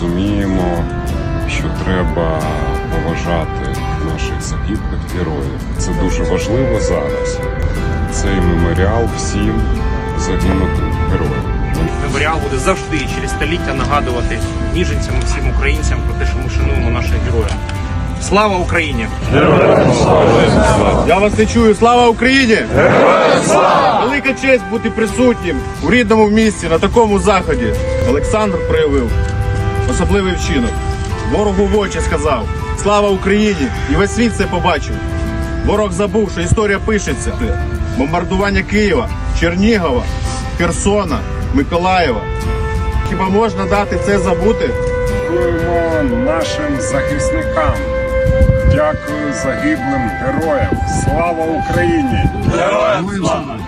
розуміємо, що треба поважати наших загиблих героїв. Це дуже важливо зараз. Цей меморіал всім загинутим героям. Меморіал буде завжди і через століття нагадувати ніженцям і всім українцям про те, що ми шануємо наших героїв. Слава Україні! Я вас не чую. Слава Україні! Велика честь бути присутнім у рідному місті на такому заході. Олександр проявив особливий вчинок. Ворогу в очі сказав: Слава Україні! І весь світ це побачив. Ворог забув, що історія пишеться. Бомбардування Києва, Чернігова, Херсона, Миколаєва. Хіба можна дати це забути? Дякуємо нашим захисникам. Дякую загиблим героям. Слава Україні! Героям слава!